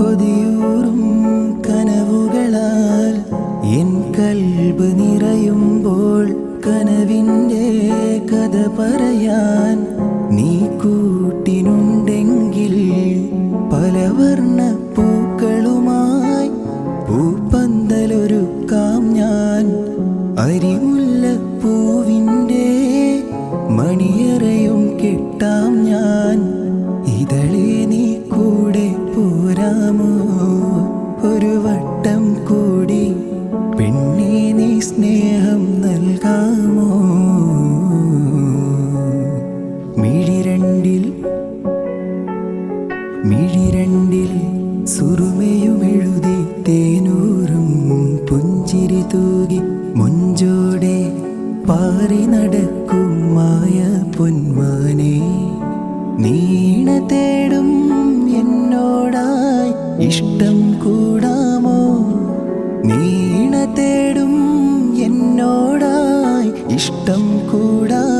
കൊതിയൂറും കനവുകളാൽ N കൽബ് നിറയുമ്പോൾ കനവിന്റെ കഥ പറയാൻ നീ കൂട്ടിനുണ്ടെങ്കിൽ പലവർണ പൂക്കളുമായി പൂപ്പന്തലൊരുക്കാം ഞാൻ. അരിമുല്ല പൂവിന്റെ മണിയറയും കിട്ടാം പോരാമോ ഒരു വട്ടം കൂടി പെണ്ണെ നീ സ്നേഹം നൽകാമോ? മിഴിരണ്ടിൽ മിഴിരണ്ടിൽ സുറുമയുമെഴുതി തേനൂറും പുഞ്ചിരി തൂകി മുഞ്ചോടെ പാറി നടക്കും മായ പൊന്മാനെ. നീണ തേടും ഇഷ്ടം കൂടാമോ? നീണ തേടും എന്നോടായി ഇഷ്ടം കൂടാമോ